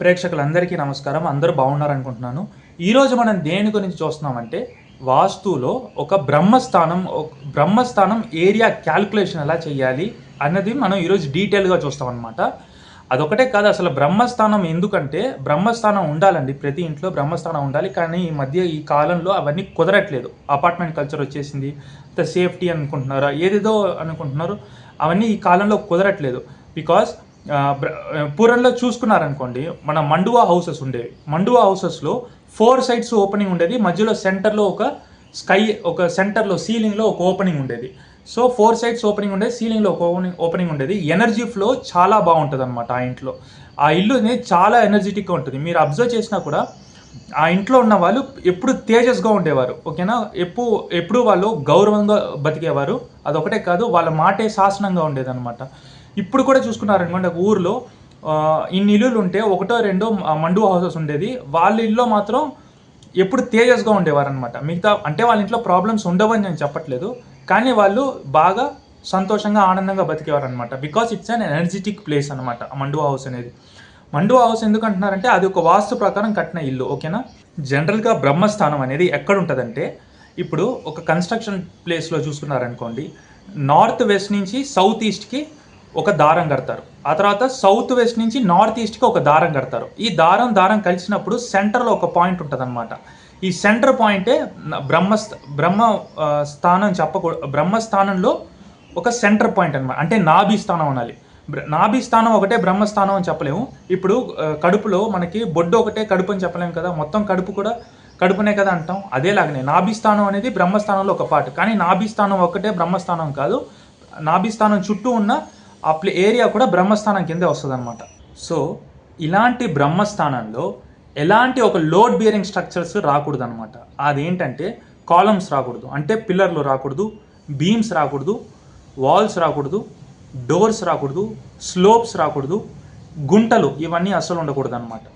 ప్రేక్షకులందరికీ నమస్కారం. అందరూ బాగున్నారనుకుంటున్నాను. ఈరోజు మనం దేని గురించి చూస్తున్నామంటే వాస్తులో ఒక బ్రహ్మస్థానం బ్రహ్మస్థానం ఏరియా క్యాల్కులేషన్ ఎలా చేయాలి అన్నది మనం ఈరోజు డీటెయిల్గా చూస్తాం అనమాట అదొకటే కాదు అసలు బ్రహ్మస్థానం ఎందుకంటే బ్రహ్మస్థానం ఉండాలండి. ప్రతి ఇంట్లో బ్రహ్మస్థానం ఉండాలి కానీ ఈ మధ్య ఈ కాలంలో అవన్నీ కుదరట్లేదు. అపార్ట్మెంట్ కల్చర్ వచ్చేసింది సేఫ్టీ అనుకుంటున్నారు ఏదేదో అనుకుంటున్నారు అవన్నీ ఈ కాలంలో కుదరట్లేదు. బికాస్ పూరంలో చూసుకున్నారనుకోండి మన మండువా హౌసెస్ ఉండేవి మండువా హౌసెస్లో ఫోర్ సైడ్స్ ఓపెనింగ్ ఉండేది మధ్యలో సెంటర్లో ఒక స్కై ఒక సెంటర్లో సీలింగ్లో ఒక ఓపెనింగ్ ఉండేది. సో ఫోర్ సైడ్స్ ఓపెనింగ్ ఉండేది సీలింగ్లో ఒక ఓపెనింగ్ ఓపెనింగ్ ఉండేది. ఎనర్జీ ఫ్లో చాలా బాగుంటుంది అనమాట ఆ ఇంట్లో. ఆ ఇల్లు అనేది చాలా ఎనర్జెటిక్గా ఉంటుంది. మీరు అబ్జర్వ్ చేసినా కూడా ఆ ఇంట్లో ఉన్న వాళ్ళు ఎప్పుడు తేజస్గా ఉండేవారు. ఓకేనా? ఎప్పుడు ఎప్పుడు వాళ్ళు గౌరవంగా బతికేవారు. అదొకటే కాదు వాళ్ళ మాటే శాసనంగా ఉండేదన్నమాట. ఇప్పుడు కూడా చూసుకున్నారనుకోండి ఒక ఊర్లో ఇన్ని ఇల్లులు ఉంటే ఒకటో రెండో మండు హౌసెస్ ఉండేది. వాళ్ళ ఇల్లు మాత్రం ఎప్పుడు తేజస్గా ఉండేవారనమాట మిగతా అంటే వాళ్ళ ఇంట్లో ప్రాబ్లమ్స్ ఉండవని నేను చెప్పట్లేదు. కానీ వాళ్ళు బాగా సంతోషంగా ఆనందంగా బతికేవారనమాట because it's an energetic place అనమాట మండువా హౌస్ అనేది. మండువా హౌస్ ఎందుకు అంటున్నారంటే అది ఒక వాస్తు ప్రకారం కట్టిన ఇల్లు ఓకేనా? జనరల్గా బ్రహ్మస్థానం అనేది ఎక్కడ ఉంటుందంటే ఇప్పుడు ఒక కన్స్ట్రక్షన్ ప్లేస్లో చూసుకున్నారనుకోండి నార్త్ వెస్ట్ నుంచి సౌత్ ఈస్ట్కి ఒక దారం కడతారు. ఆ తర్వాత సౌత్ వెస్ట్ నుంచి నార్త్ ఈస్ట్కి ఒక దారం కడతారు. ఈ దారం దారం కలిసినప్పుడు సెంటర్లో ఒక పాయింట్ ఉంటుంది ఈ సెంటర్ పాయింటే న- బ్రహ్మ బ్రహ్మ స్థానం చెప్పకూడదు బ్రహ్మస్థానంలో ఒక సెంటర్ పాయింట్ అనమాట అంటే నాభి స్థానం అనాలి. నాభి స్థానం ఒకటే బ్రహ్మస్థానం అని చెప్పలేము. ఇప్పుడు కడుపులో మనకి బొడ్డు ఒకటే కడుపు అని చెప్పలేము కదా. మొత్తం కడుపు కూడా కడుపునే కదా అంటాం. అదేలాగనే నాభిస్థానం అనేది బ్రహ్మస్థానంలో ఒక పార్ట్ కానీ నాభిస్థానం ఒకటే బ్రహ్మస్థానం కాదు. నాభిస్థానం చుట్టూ ఉన్న ఆ ప్లే ఏరియా కూడా బ్రహ్మస్థానం కిందే వస్తుంది అనమాట సో ఇలాంటి బ్రహ్మస్థానంలో ఎలాంటి ఒక లోడ్ బియరింగ్ స్ట్రక్చర్స్ రాకూడదు అనమాట అదేంటంటే కాలమ్స్ రాకూడదు. అంటే పిల్లర్లు రాకూడదు బీమ్స్ రాకూడదు వాల్స్ రాకూడదు డోర్స్ రాకూడదు స్లోప్స్ రాకూడదు గుంటలు ఇవన్నీ అస్సలు ఉండకూడదు అనమాట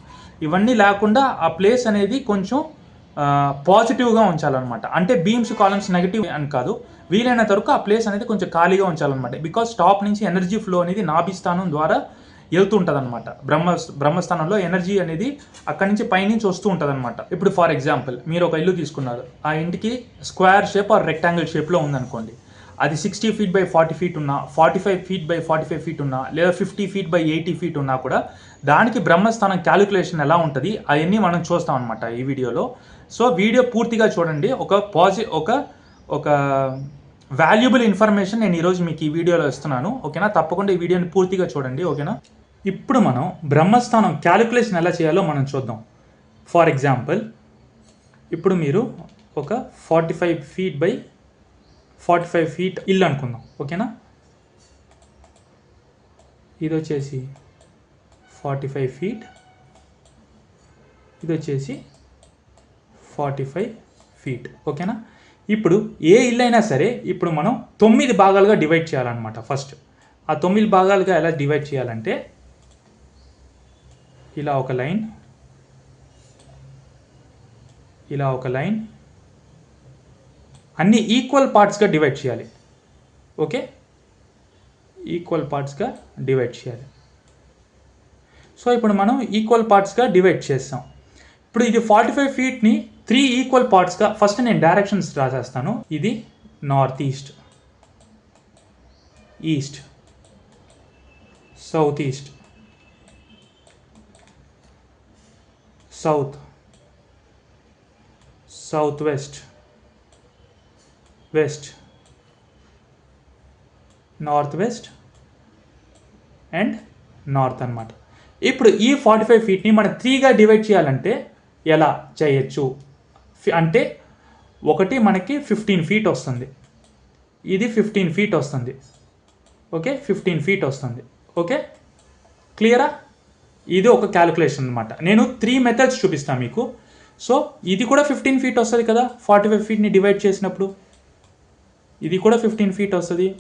ఇవన్నీ లేకుండా ఆ ప్లేస్ అనేది కొంచెం పాజిటివ్గా ఉంచాలన్నమాట. అంటే బీమ్స్ కాలమ్స్ నెగిటివ్ అని కాదు. వీలైనంత వరకు ఆ ప్లేస్ అనేది కొంచెం ఖాళీగా ఉంచాలన్నమాట. బికాస్ టాప్ నుంచి ఎనర్జీ ఫ్లో అనేది నాభిస్థానం ద్వారా వెళ్తుంటుంది అనమాట బ్రహ్మ బ్రహ్మస్థానంలో ఎనర్జీ అనేది అక్కడి నుంచి పైనుంచి వస్తూ ఉంటుంది అనమాట ఇప్పుడు ఫర్ ఎగ్జాంపుల్ మీరు ఒక ఇల్లు తీసుకున్నారు. ఆ ఇంటికి స్క్వేర్ షేప్ ఆర్ రెక్టాంగిల్ షేప్లో ఉందనుకోండి. అది sixty feet by forty feet ఉన్నా forty five feet by forty five feet ఉన్నా లేదా fifty feet by eighty feet ఉన్నా కూడా దానికి బ్రహ్మస్థానం క్యాలిక్యులేషన్ ఎలా ఉంటుంది అవన్నీ మనం చూస్తాం అనమాట ఈ వీడియోలో సో వీడియో పూర్తిగా చూడండి. ఒక పాజిటివ్ ఒక ఒక వాల్యుబుల్ ఇన్ఫర్మేషన్ నేను ఈరోజు మీకు ఈ వీడియోలో ఇస్తున్నాను. ఓకేనా? తప్పకుండా ఈ వీడియోని పూర్తిగా చూడండి. ఓకేనా? ఇప్పుడు మనం బ్రహ్మస్థానం క్యాలిక్యులేషన్ ఎలా చేయాలో మనం చూద్దాం. ఫర్ ఎగ్జాంపుల్ ఇప్పుడు మీరు ఒక forty five feet by forty five feet ఇల్లు అనుకుందాం. ఓకేనా? ఇది వచ్చేసి ఫార్టీ ఫైవ్ ఫీట్ ఇది వచ్చేసి ఫార్టీ ఫైవ్ ఫీట్ ఓకేనా? ఇప్పుడు ఏ ఇల్లు అయినా సరే ఇప్పుడు మనం తొమ్మిది భాగాలుగా డివైడ్ చేయాలన్నమాట ఫస్ట్ ఆ తొమ్మిది భాగాలుగా ఎలా డివైడ్ చేయాలంటే ఇలా ఒక లైన్ ఇలా ఒక లైన్ అన్ని ఈక్వల్ పార్ట్స్గా డివైడ్ చేయాలి. ఓకే? ఈక్వల్ పార్ట్స్గా డివైడ్ చేయాలి. సో ఇప్పుడు మనం ఈక్వల్ పార్ట్స్గా డివైడ్ చేస్తాం. ఇప్పుడు ఇది ఫార్టీ ఫైవ్ ఫీట్ని త్రీ ఈక్వల్ పార్ట్స్గా ఫస్ట్ నేను డైరెక్షన్స్ రాసేస్తాను ఇది north east. East. South east. South. South west. West. North west. And north అన్నమాట. ఇప్పుడు ఈ ఫార్టీ ఫైవ్ ఫీట్ని మనం త్రీగా డివైడ్ చేయాలంటే ఎలా చేయొచ్చు? అంటే ఒకటి మనకి ఫిఫ్టీన్ ఫీట్ వస్తుంది. ఇది ఫిఫ్టీన్ ఫీట్ వస్తుంది. ఓకే? ఫిఫ్టీన్ ఫీట్ వస్తుంది. ఓకే? క్లియరా ఇది ఒక క్యాలిక్యులేషన్ అనమాట నేను త్రీ మెథడ్స్ చూపిస్తాను మీకు. సో ఇది కూడా ఫిఫ్టీన్ ఫీట్ వస్తుంది కదా? ఫార్టీ ఫైవ్ ఫీట్ని డివైడ్ చేసినప్పుడు ఇది కూడా ఫిఫ్టీన్ ఫీట్ వస్తుంది.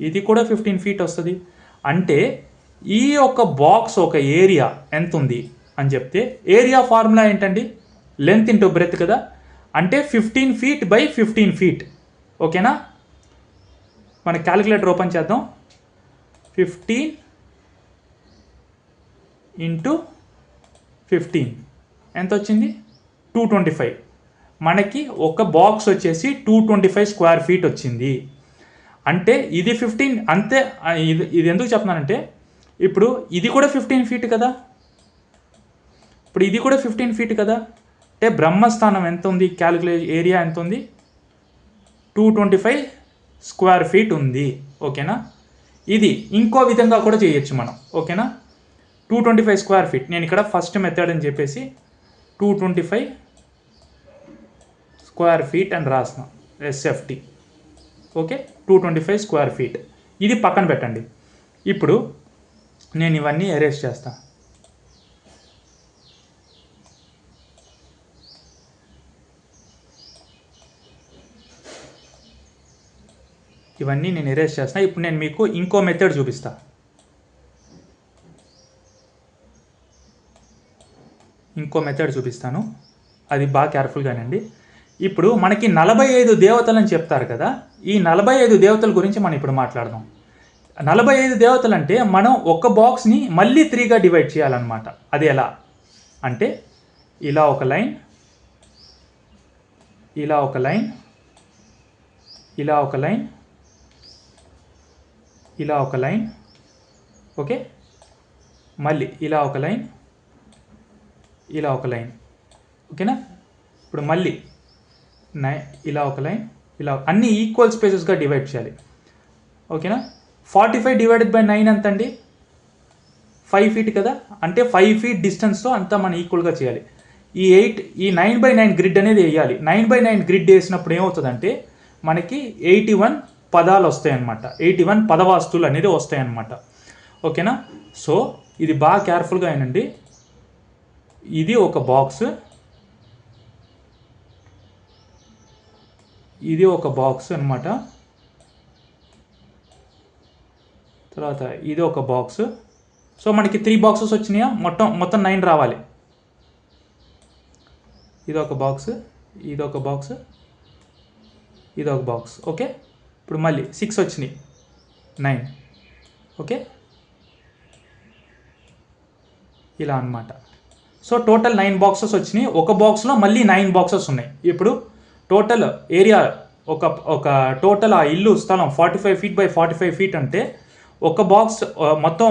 ఇది కూడా ఫిఫ్టీన్ ఫీట్ వస్తుంది. అంటే ఈ యొక్క బాక్స్ ఒక ఏరియా ఎంత ఉంది అని చెప్తే ఏరియా ఫార్ములా ఏంటండి? లెంత్ ఇంటూ బ్రెత్ కదా? అంటే fifteen feet by fifteen feet ఓకేనా? మన క్యాలిక్యులేటర్ ఓపెన్ చేద్దాం. ఫిఫ్టీన్ ఇంటూ ఫిఫ్టీన్ ఎంత వచ్చింది టూ ట్వంటీ ఫైవ్ మనకి ఒక బాక్స్ వచ్చేసి two twenty five square feet వచ్చింది. అంటే ఇది ఫిఫ్టీన్ అంతే ఇది ఇది ఎందుకు చెప్తున్నానంటే ఇప్పుడు ఇది కూడా ఫిఫ్టీన్ ఫీట్ కదా? ఇప్పుడు ఇది కూడా ఫిఫ్టీన్ ఫీట్ కదా? అంటే బ్రహ్మస్థానం ఎంత ఉంది క్యాలిక్యులేట్ ఏరియా ఎంత ఉంది two twenty five square feet ఉంది. ఓకేనా? ఇది ఇంకో విధంగా కూడా చేయొచ్చు మనం. ఓకేనా? Two twenty five square feet నేను ఇక్కడ ఫస్ట్ మెథడ్ అని చెప్పేసి two twenty five square feet అని రాసిన SFT okay? Two twenty five square feet ఇది పక్కన పెట్టండి. ఇప్పుడు నేను ఇవన్నీ అరేంజ్ చేస్తాను ఇవన్నీ నేను ఎరేజ్ చేస్తాను ఇప్పుడు నేను మీకు ఇంకో మెథడ్ చూపిస్తా. ఇంకో మెథడ్ చూపిస్తాను. అది బాగా కేర్ఫుల్గానండి ఇప్పుడు మనకి నలభై ఐదు దేవతలు అని చెప్తారు కదా ఈ నలభై ఐదు దేవతల గురించి మనం ఇప్పుడు మాట్లాడదాం. నలభై ఐదు దేవతలు అంటే మనం ఒక బాక్స్ని మళ్ళీ త్రీగా డివైడ్ చేయాలన్నమాట. అది ఎలా? అంటే ఇలా ఒక లైన్ ఇలా ఒక లైన్ ఇలా ఒక లైన్ ఇలా ఒక లైన్ ఓకే? మళ్ళీ ఇలా ఒక లైన్ ఇలా ఒక లైన్ ఓకేనా? ఇప్పుడు మళ్ళీ నై ఇలా ఒక లైన్ ఇలా అన్ని ఈక్వల్ స్పేసెస్గా డివైడ్ చేయాలి. ఓకేనా? Forty five divided by nine ఎంత అండి ఫైవ్ ఫీట్ కదా? అంటే ఫైవ్ ఫీట్ డిస్టెన్స్తో అంతా మనం ఈక్వల్గా చేయాలి. ఈ ఎయిట్ ఈ నైన్ బై నైన్ గ్రిడ్ అనేది వేయాలి. నైన్ బై నైన్ గ్రిడ్ వేసినప్పుడు ఏమవుతుందంటే మనకి ఎయిటీ వన్ పదాలు వస్తాయన్నమాట ఎయిటీ వన్ పదవాస్తులు అనేది వస్తాయన్నమాట. ఓకేనా? సో ఇది బాగా కేర్ఫుల్గా అయినండి ఇది ఒక బాక్స్. ఇది ఒక బాక్స్ అన్నమాట. తర్వాత ఇది ఒక బాక్స్. సో మనకి త్రీ బాక్సెస్ వచ్చినాయా? మొత్తం మొత్తం నైన్ రావాలి. ఇది ఒక బాక్స్ ఇది ఒక బాక్స్ ఇది ఒక బాక్స్. ఓకే? ఇప్పుడు మళ్ళీ సిక్స్ వచ్చినాయి. నైన్. ఓకే? ఇలా అన్నమాట. సో టోటల్ నైన్ బాక్సెస్ వచ్చినాయి. ఒక బాక్స్లో మళ్ళీ నైన్ బాక్సెస్ ఉన్నాయి. ఇప్పుడు టోటల్ ఏరియా ఒక ఒక టోటల్ ఆ ఇల్లు స్థలం forty five feet by forty five feet అంటే ఒక బాక్స్ మొత్తం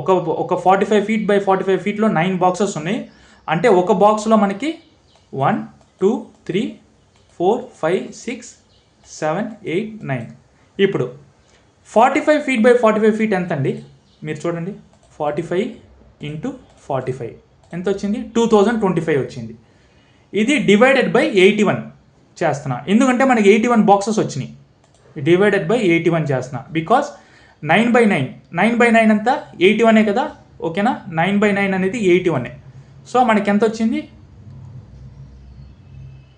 ఒక ఒక forty five feet by forty five ఫీట్లో nine boxes ఉన్నాయి. అంటే ఒక బాక్స్లో మనకి one two three four five six seven eight nine. ఇప్పుడు forty five feet by forty five feet ఎంత అండి మీరు చూడండి. Forty five into forty five. ఎంత వచ్చింది? టూ థౌజండ్ ట్వంటీ ఫైవ్ వచ్చింది. ఇది డివైడెడ్ బై ఎయిటీ వన్ చేస్తున్నా. ఎందుకంటే మనకి ఎయిటీ వన్ బాక్సెస్ వచ్చినాయి. డివైడెడ్ బై ఎయిటీ వన్ చేస్తున్నా. Because nine by nine nine by nine అంతా ఎయిటీ వనే కదా? ఓకేనా? నైన్ బై నైన్ అనేది ఎయిటీ వనే సో మనకి ఎంత వచ్చింది?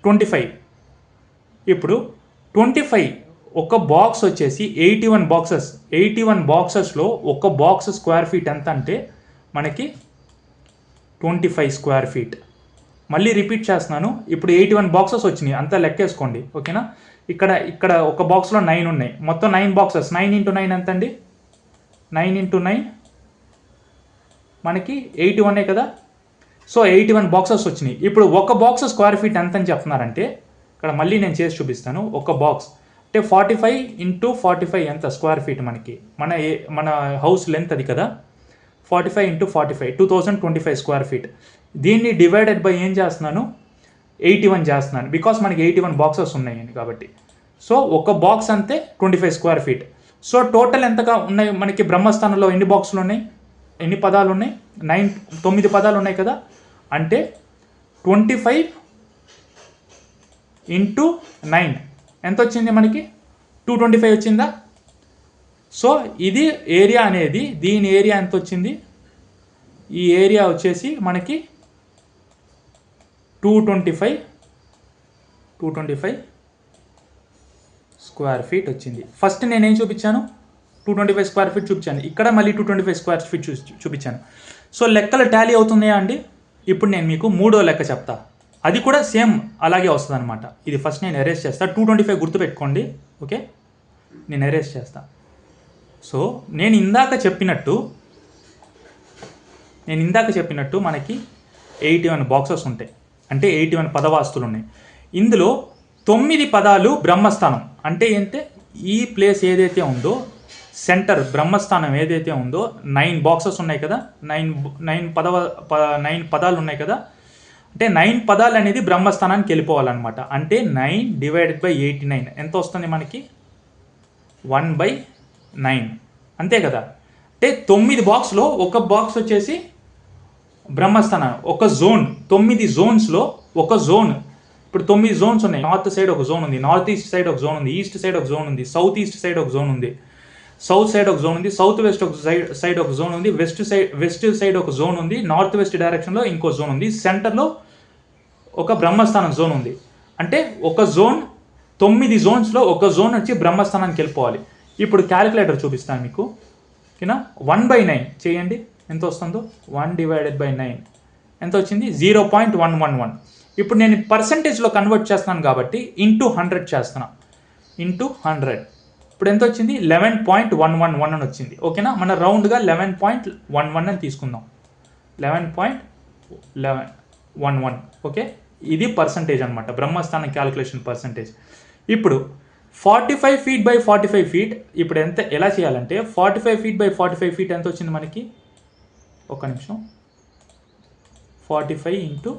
Twenty five. ఇప్పుడు ట్వంటీ ఫైవ్ ఒక బాక్స్ వచ్చేసి eighty one boxes eighty one బాక్సెస్లో ఒక బాక్స్ స్క్వేర్ ఫీట్ ఎంత అంటే మనకి ట్వంటీ ఫైవ్ స్క్వేర్ ఫీట్ మళ్ళీ రిపీట్ చేస్తున్నాను. ఇప్పుడు ఎయిటీ వన్ బాక్సెస్ వచ్చినాయి. అంతా లెక్కేసుకోండి. ఓకేనా? ఇక్కడ ఇక్కడ ఒక బాక్స్లో నైన్ ఉన్నాయి. మొత్తం nine boxes nine into nine ఎంత అండి? నైన్ ఇంటూ నైన్ మనకి ఎయిటీ వన్నే కదా? సో ఎయిటీ వన్ బాక్సెస్ వచ్చినాయి. ఇప్పుడు ఒక బాక్స్ స్క్వేర్ ఫీట్ ఎంత అని చెప్తున్నారంటే ఇక్కడ మళ్ళీ నేను చేసి చూపిస్తాను. ఒక బాక్స్ అంటే forty five into forty five ఎంత స్క్వేర్ ఫీట్ మనకి? మన ఏ మన హౌస్ లెంత్ అది కదా? Forty five into forty five two thousand twenty five square feet దీన్ని డివైడెడ్ బై ఏం చేస్తున్నాను? ఎయిటీ వన్ చేస్తున్నాను. బికాస్ మనకి ఎయిటీ వన్ బాక్సెస్ ఉన్నాయండి కాబట్టి. సో ఒక బాక్స్ అంతే twenty five square feet so total ఎంతగా ఉన్నాయి? మనకి బ్రహ్మస్థానంలో ఎన్ని బాక్సులు ఉన్నాయి? ఎన్ని పదాలు ఉన్నాయి? నైన్ తొమ్మిది పదాలు ఉన్నాయి కదా? అంటే ట్వంటీ ఫైవ్ ఇంటూ నైన్ ఎంత వచ్చింది మనకి? టూ ట్వంటీ ఫైవ్ వచ్చిందా? సో ఇది ఏరియా అనేది దీని ఏరియా ఎంత వచ్చింది ఈ ఏరియా వచ్చేసి మనకి two twenty five two twenty five square feet వచ్చింది. ఫస్ట్ నేనేం చూపించాను? Two twenty five square feet చూపించాను. ఇక్కడ మళ్ళీ two twenty five square feet చూ చూపించాను. సో లెక్కలు టాలీ అవుతున్నాయా అండి? ఇప్పుడు నేను మీకు మూడో లెక్క చెప్తా. అది కూడా సేమ్ అలాగే వస్తుంది అనమాట ఇది ఫస్ట్ నేను ఎరేస్ చేస్తా. టూ ట్వంటీ ఫైవ్ గుర్తుపెట్టుకోండి. ఓకే నేను ఎరేస్ చేస్తా. సో నేను ఇందాక చెప్పినట్టు నేను ఇందాక చెప్పినట్టు మనకి ఎయిటీ వన్ బాక్సెస్ ఉంటాయి. అంటే ఎయిటీ వన్ పదవాస్తులు ఉన్నాయి ఇందులో తొమ్మిది పదాలు బ్రహ్మస్థానం. అంటే ఏంటంటే ఈ ప్లేస్ ఏదైతే ఉందో సెంటర్ బ్రహ్మస్థానం ఏదైతే ఉందో నైన్ బాక్సెస్ ఉన్నాయి కదా? నైన్ నైన్ పదవ నైన్ పదాలు ఉన్నాయి కదా? అంటే నైన్ పదాలు అనేది బ్రహ్మస్థానానికి వెళ్ళిపోవాలన్నమాట. అంటే nine divided by eighty nine. ఎంత వస్తుంది మనకి? One by nine. అంతే కదా? అంటే తొమ్మిది బాక్స్లో ఒక బాక్స్ వచ్చేసి బ్రహ్మస్థానం ఒక జోన్. తొమ్మిది జోన్స్లో ఒక జోన్. ఇప్పుడు తొమ్మిది జోన్స్ ఉన్నాయి. నార్త్ సైడ్ ఒక జోన్ ఉంది. నార్త్ ఈస్ట్ సైడ్ ఒక జోన్ ఉంది. ఈస్ట్ సైడ్ ఒక జోన్ ఉంది. సౌత్ ఈస్ట్ సైడ్ ఒక జోన్ ఉంది. సౌత్ సైడ్ ఒక జోన్ ఉంది. సౌత్ వెస్ట్ ఒక సైడ్ సైడ్ ఒక జోన్ ఉంది. వెస్ట్ సైడ్ వెస్ట్ సైడ్ ఒక జోన్ ఉంది. నార్త్ వెస్ట్ డైరెక్షన్లో ఇంకో జోన్ ఉంది. సెంటర్లో ఒక బ్రహ్మస్థానం జోన్ ఉంది. అంటే ఒక జోన్ తొమ్మిది జోన్స్లో ఒక జోన్ వచ్చి బ్రహ్మస్థానానికి వెళ్ళిపోవాలి. ఇప్పుడు క్యాలిక్యులేటర్ చూపిస్తాను మీకు. ఓకేనా వన్ బై నైన్ చేయండి. ఎంత వస్తుందో? వన్ డివైడెడ్ బై నైన్ ఎంత వచ్చింది? Zero point one one one ఇప్పుడు నేను పర్సంటేజ్లో కన్వర్ట్ చేస్తున్నాను కాబట్టి ఇంటూ హండ్రెడ్ చేస్తున్నా. ఇంటూ హండ్రెడ్ ఇప్పుడు ఎంత వచ్చింది? Eleven point one one one అని వచ్చింది. ఓకేనా మన రౌండ్గా లెవెన్ పాయింట్ వన్ వన్ అని తీసుకుందాం. Eleven point eleven one one okay ఇది పర్సంటేజ్ అనమాట బ్రహ్మస్థానం క్యాలిక్యులేషన్ పర్సంటేజ్ ఇప్పుడు forty five feet by forty five feet ఇప్పుడు ఎంత ఎలా చేయాలంటే forty five feet by forty five feet ఎంత వచ్చింది మనకి? ఒక నిమిషం. Forty five into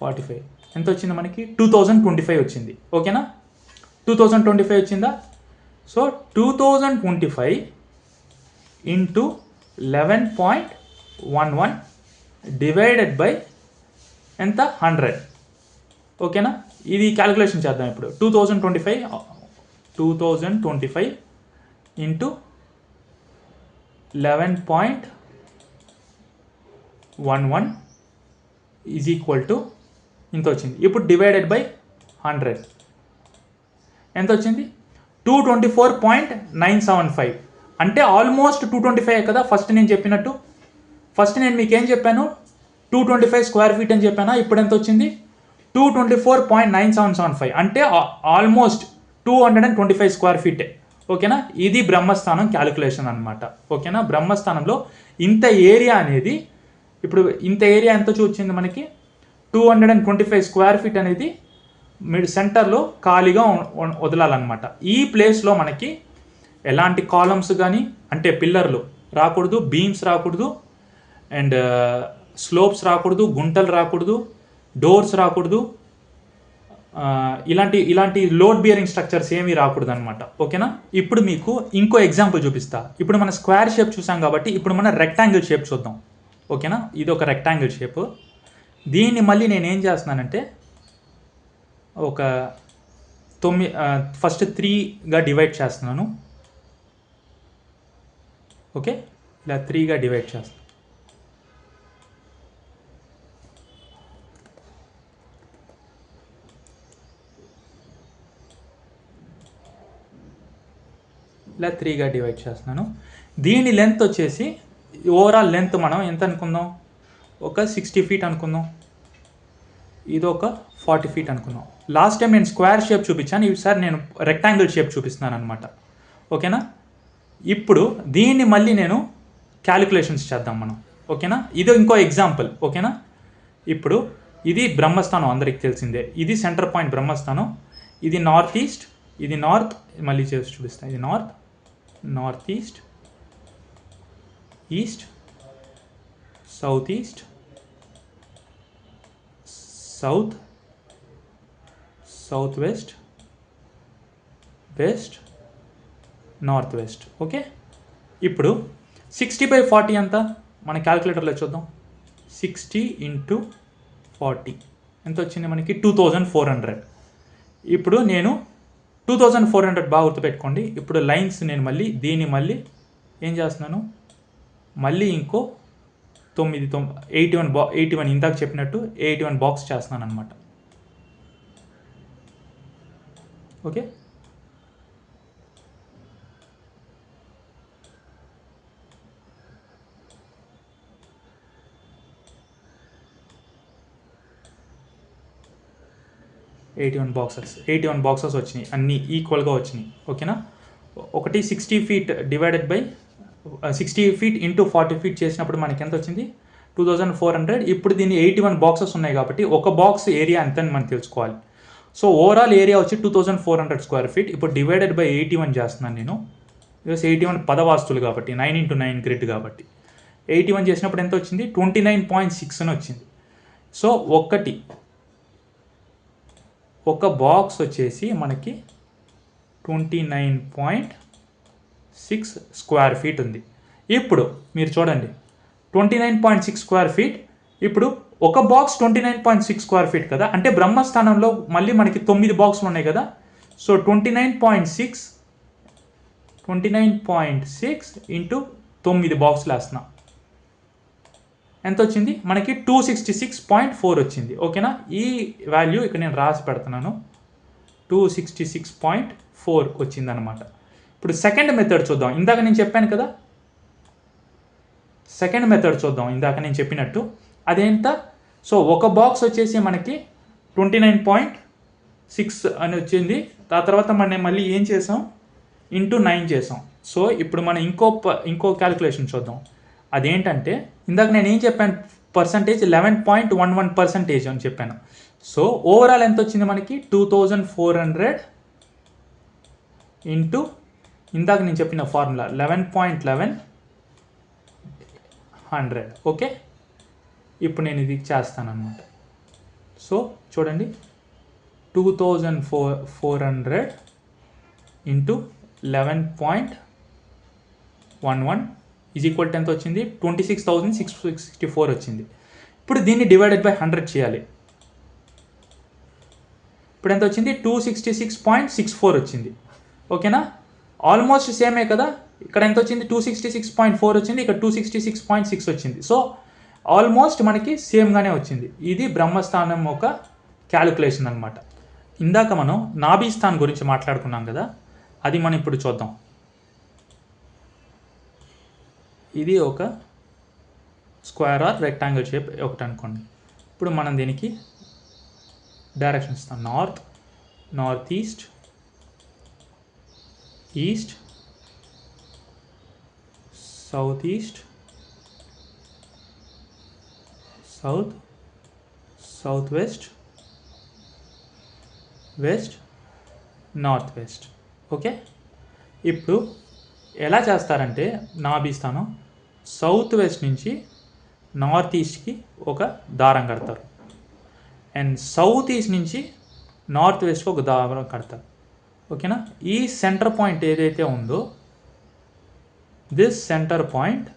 forty five ఎంత వచ్చింది మనకి? టూ థౌజండ్ ట్వంటీ ఫైవ్ వచ్చింది. ఓకేనా? టూ థౌజండ్ ట్వంటీ ఫైవ్ వచ్చిందా? So two thousand twenty five into eleven point one one divided by ఎంత? హండ్రెడ్ ఓకేనా? ఇది క్యాలిక్యులేషన్ చేద్దాం ఇప్పుడు. Two thousand twenty five two thousand twenty five into eleven point one one is equal to ఇంత వచ్చింది. ఇప్పుడు divided by hundred ఎంత వచ్చింది? Two twenty four point nine seven five అంటే ఆల్మోస్ట్ టూ ట్వంటీ ఫైవ్ కదా first నేను చెప్పినట్టు. First నేను మీకు ఏం చెప్పాను? Two twenty five square feet అని చెప్పానా? ఇప్పుడు ఎంత వచ్చింది? Two twenty four point nine seven seven five అంటే almost two hundred and twenty five square ఫీటే ఓకేనా? ఇది బ్రహ్మస్థానం క్యాలిక్యులేషన్ అనమాట ఓకేనా? బ్రహ్మస్థానంలో ఇంత ఏరియా అనేది ఇప్పుడు ఇంత ఏరియా ఎంత చూచింది మనకి? Two hundred and twenty five square feet అనేది మీరు సెంటర్లో ఖాళీగా వదలాలన్నమాట. ఈ ప్లేస్లో మనకి ఎలాంటి కాలమ్స్ కానీ అంటే పిల్లర్లు రాకూడదు బీమ్స్ రాకూడదు అండ్ స్లోప్స్ uh, రాకూడదు గుంటలు రాకూడదు డోర్స్ రాకూడదు. ఇలాంటి ఇలాంటి లోడ్ బియరింగ్ స్ట్రక్చర్స్ ఏమీ రాకూడదు అనమాట ఓకేనా? ఇప్పుడు మీకు ఇంకో ఎగ్జాంపుల్ చూపిస్తా. ఇప్పుడు మన స్క్వేర్ షేప్ చూసాం కాబట్టి ఇప్పుడు మన రెక్టాంగిల్ షేప్ చూద్దాం. ఓకేనా? ఇది ఒక రెక్టాంగిల్ షేప్. దీన్ని మళ్ళీ నేను ఏం చేస్తున్నానంటే ఒక తొమ్మిది ఫస్ట్ త్రీగా డివైడ్ చేస్తున్నాను. ఓకే? ఇలా త్రీగా డివైడ్ చేస్తాను ఇలా త్రీగా డివైడ్ చేస్తున్నాను. దీని లెంత్ వచ్చేసి ఓవరాల్ లెంత్ మనం ఎంత అనుకుందాం? ఒక సిక్స్టీ ఫీట్ అనుకుందాం. ఇది ఒక ఫార్టీ ఫీట్ అనుకుందాం. లాస్ట్ టైం నేను స్క్వేర్ షేప్ చూపించాను. ఈసారి నేను రెక్టాంగిల్ షేప్ చూపిస్తున్నాను అనమాట ఓకేనా ఇప్పుడు దీన్ని మళ్ళీ నేను క్యాలిక్యులేషన్స్ చేద్దాం మనం. ఓకేనా ఇది ఇంకో ఎగ్జాంపుల్ ఓకేనా ఇప్పుడు ఇది బ్రహ్మస్థానం అందరికి తెలిసిందే. ఇది సెంటర్ పాయింట్ బ్రహ్మస్థానం. ఇది నార్త్ ఈస్ట్ ఇది నార్త్ మళ్ళీ చేసి చూపిస్తాను ఇది north north east east south east south south west west north west okay ఇప్పుడు సిక్స్టీ బై ఫార్టీ ఎంత? మన క్యాలిక్యులేటర్లో చూద్దాం. సిక్స్టీ ఇంటూ ఫార్టీ ఎంత వచ్చింది మనకి? టూ థౌజండ్ ఫోర్ హండ్రెడ్ ఇప్పుడు నేను టూ థౌజండ్ ఫోర్ హండ్రెడ్ బాగా గుర్తుపెట్టుకోండి. ఇప్పుడు లైన్స్ నేను మళ్ళీ దీన్ని మళ్ళీ ఏం చేస్తున్నాను? మళ్ళీ ఇంకో తొమ్మిది తొమ్మిది ఎయిటీ వన్ బా ఎయిటీ వన్ ఇందాక చెప్పినట్టు ఎయిటీ వన్ బాక్స్ చేస్తున్నాను అనమాట okay? Eighty one boxes eighty one boxes వచ్చినాయి. అన్నీ ఈక్వల్గా వచ్చినాయి. ఓకేనా ఒకటి sixty feet divided by sixty feet into forty feet చేసినప్పుడు మనకి ఎంత వచ్చింది? టూ థౌజండ్ ఫోర్ హండ్రెడ్ ఇప్పుడు దీన్ని ఎయిటీ వన్ బాక్సెస్ ఉన్నాయి కాబట్టి ఒక బాక్స్ ఏరియా ఎంతని మనం తెలుసుకోవాలి. సో ఓవరాల్ ఏరియా వచ్చి two thousand four hundred square feet ఇప్పుడు డివైడెడ్ బై ఎయిటీ వన్ చేస్తున్నాను నేను. బికాస్ ఎయిటీ వన్ పదవాస్తులు కాబట్టి నైన్ ఇంటూ నైన్ గ్రిడ్ కాబట్టి. ఎయిటీ వన్ చేసినప్పుడు ఎంత వచ్చింది? ట్వంటీ నైన్ పాయింట్ సిక్స్ అని వచ్చింది. సో ఒక్కటి ఒక బాక్స్ వచ్చేసి మనకి twenty nine point six square feet ఉంది. ఇప్పుడు మీరు చూడండి. Twenty nine point six square feet ఇప్పుడు ఒక box twenty nine point six square feet కదా. అంటే బ్రహ్మస్థానంలో మళ్ళీ మనకి తొమ్మిది బాక్స్లు ఉన్నాయి కదా. So twenty nine point six twenty nine point six into తొమ్మిది బాక్స్లు వేస్తున్నాం. ఎంత వచ్చింది మనకి two sixty six point four వచ్చింది. ఓకేనా? ఈ వాల్యూ ఇక్కడ నేను రాసి పెడుతున్నాను. Two sixty six point four వచ్చిందనమాట ఇప్పుడు సెకండ్ మెథడ్ చూద్దాం. ఇందాక నేను చెప్పాను కదా? సెకండ్ మెథడ్ చూద్దాం. ఇందాక నేను చెప్పినట్టు. అదేంత? సో ఒక బాక్స్ వచ్చేసి మనకి ట్వంటీ నైన్ పాయింట్ సిక్స్ అని వచ్చింది. ఆ తర్వాత మనం మళ్ళీ ఏం చేసాం? ఇంటూ నైన్ చేసాం. సో ఇప్పుడు మనం ఇంకో ప- ఇంకో క్యాలిక్యులేషన్ చూద్దాం. అదేంటంటే ఇందాక నేను ఏం చెప్పాను? Percentage eleven point one one percentage అని చెప్పాను. సో ఓవరాల్ ఎంత వచ్చింది మనకి? Two thousand four hundred into ఇందాక నేను చెప్పిన formula eleven point eleven hundred okay ఇప్పుడు నేను ఇది చేస్తాను అనమాట సో చూడండి. Two thousand four four hundred into eleven point one one is equal tenth వచ్చింది twenty six thousand six sixty four వచ్చింది. ఇప్పుడు దీన్ని డివైడెడ్ బై హండ్రెడ్ చేయాలి. ఇప్పుడు ఎంత వచ్చింది? Two sixty six point six four వచ్చింది ఓకేనా ఆల్మోస్ట్ సేమే కదా? ఇక్కడ ఎంత వచ్చింది? Two sixty six point four వచ్చింది ఇక్కడ two sixty six point six వచ్చింది. సో ఆల్మోస్ట్ మనకి సేమ్గానే వచ్చింది. ఇది బ్రహ్మస్థానం ఒక క్యాలిక్యులేషన్ అనమాట ఇందాక మనం నాభీస్థాన్ గురించి మాట్లాడుకున్నాం కదా? అది మనం ఇప్పుడు చూద్దాం. ఇది ఒక స్క్వేర్ ఆర్ రెక్టాంగిల్ షేప్ ఒకటి అనుకోండి. ఇప్పుడు మనం దీనికి డైరెక్షన్ ఇస్తాం. North north east east south east south south west west north west. Okay? ఇప్పుడు ఎలా చేస్తారంటే నాభిస్తాను సౌత్ వెస్ట్ నుంచి నార్త్ ఈస్ట్కి ఒక దారం కడతారు. అండ్ సౌత్ ఈస్ట్ నుంచి నార్త్ వెస్ట్కి ఒక దారం కడతారు. ఓకేనా? ఈ సెంటర్ పాయింట్ ఏదైతే ఉందో this center point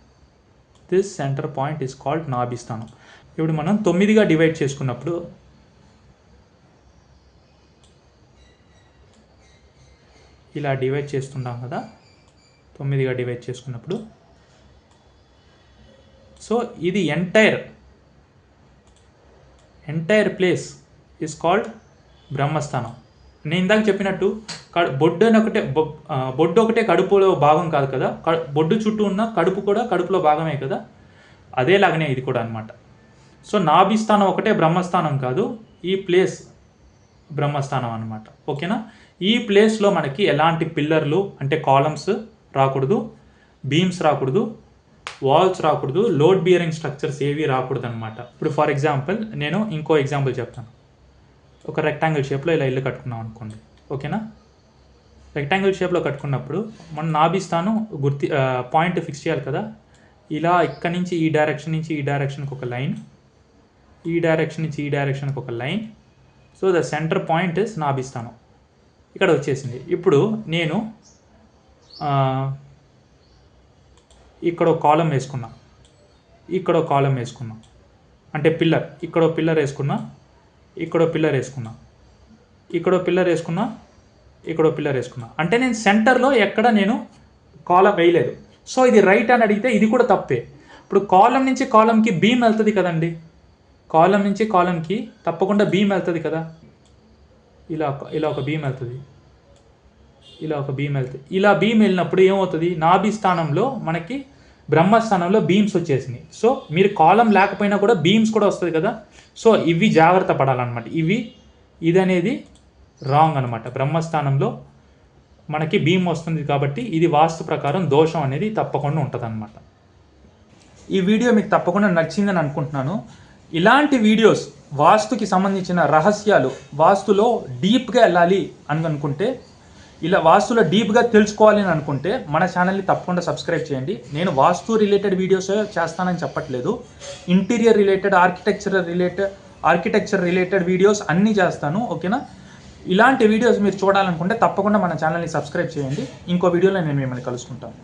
this center point is called నాభిస్థానం. ఇప్పుడు మనం తొమ్మిదిగా డివైడ్ చేసుకున్నప్పుడు ఇలా డివైడ్ చేస్తుంటాం కదా? తొమ్మిదిగా డివైడ్ చేసుకున్నప్పుడు సో ఇది entire entire place is called బ్రహ్మస్థానం నేను ఇందాక చెప్పినట్టు కడు బొడ్డు అని ఒకటే బొ- బొడ్డు ఒకటే కడుపులో భాగం కాదు కదా? బొడ్డు చుట్టూ ఉన్న కడుపు కూడా కడుపులో భాగమే కదా? అదేలాగనే ఇది కూడా అన్నమాట. సో నాభిస్థానం ఒకటే బ్రహ్మస్థానం కాదు ఈ ప్లేస్ బ్రహ్మస్థానం అన్నమాట. ఓకేనా? ఈ ప్లేస్లో మనకి ఎలాంటి పిల్లర్లు అంటే కాలమ్స్ రాకూడదు బీమ్స్ రాకూడదు వాల్స్ రాకూడదు లోడ్ బియరింగ్ స్ట్రక్చర్స్ ఏవి రాకూడదు అనమాట ఇప్పుడు ఫర్ ఎగ్జాంపుల్ నేను ఇంకో ఎగ్జాంపుల్ చెప్తాను. ఒక రెక్టాంగిల్ షేప్లో ఇలా ఇల్లు కట్టుకున్నాం అనుకోండి. ఓకేనా? రెక్టాంగిల్ షేప్లో కట్టుకున్నప్పుడు మనం నాభిస్తాను గుర్తి పాయింట్ ఫిక్స్ చేయాలి కదా? ఇలా ఇక్కడ నుంచి ఈ డైరెక్షన్ నుంచి ఈ డైరెక్షన్కి ఒక లైన్ ఈ డైరెక్షన్ నుంచి ఈ డైరెక్షన్కి ఒక line so the center point is నాభిస్తాను. ఇక్కడ వచ్చేసింది. ఇప్పుడు నేను ఇక్కడ ఒక కాలం వేసుకున్నా. ఇక్కడ ఒక కాలం వేసుకున్నా. అంటే పిల్లర్. ఇక్కడ ఒక పిల్లర్ వేసుకున్నా. ఇక్కడ ఒక పిల్లర్ వేసుకున్నా. ఇక్కడ ఒక పిల్లర్ వేసుకున్నా. ఇక్కడ ఒక పిల్లర్ వేసుకున్నా. అంటే నేను సెంటర్లో ఎక్కడ నేను కాలం వేయలేదు. సో ఇది రైట్ అని అడిగితే ఇది కూడా తప్పే. ఇప్పుడు కాలం నుంచి కాలంకి బీమ్ వెళ్తుంది కదండి. కాలం నుంచి కాలంకి తప్పకుండా బీమ్ వెళ్తుంది కదా. ఇలా ఇలా ఒక బీమ్ వెళ్తుంది. ఇలా ఒక భీమ్ వెళ్తుంది ఇలా భీమ్ వెళ్ళినప్పుడు ఏమవుతుంది? నాభి స్థానంలో మనకి బ్రహ్మస్థానంలో బీమ్స్ వచ్చేసినాయి. సో మీరు కాలం లేకపోయినా కూడా బీమ్స్ కూడా వస్తుంది కదా? సో ఇవి జాగ్రత్త పడాలన్నమాట. ఇవి ఇది అనేది రాంగ్ అనమాట బ్రహ్మస్థానంలో మనకి భీమ్ వస్తుంది కాబట్టి ఇది వాస్తు ప్రకారం దోషం అనేది తప్పకుండా ఉంటుంది ఈ వీడియో మీకు తప్పకుండా నచ్చిందని అనుకుంటున్నాను. ఇలాంటి వీడియోస్ వాస్తుకి సంబంధించిన రహస్యాలు వాస్తులో డీప్గా వెళ్ళాలి అని అనుకుంటే ఇలా వాస్తులో డీప్గా తెలుసుకోవాలి అని అనుకుంటే మన ఛానల్ని తప్పకుండా సబ్స్క్రైబ్ చేయండి. నేను వాస్తు రిలేటెడ్ వీడియోస్ చేస్తానని చెప్పట్లేదు. Interior related architecture related architecture related videos అన్నీ చేస్తాను ఓకేనా? ఇలాంటి వీడియోస్ మీరు చూడాలనుకుంటే తప్పకుండా మన ఛానల్ని సబ్స్క్రైబ్ చేయండి. ఇంకో వీడియోలో నేను మిమ్మల్ని కలుసుకుంటాను.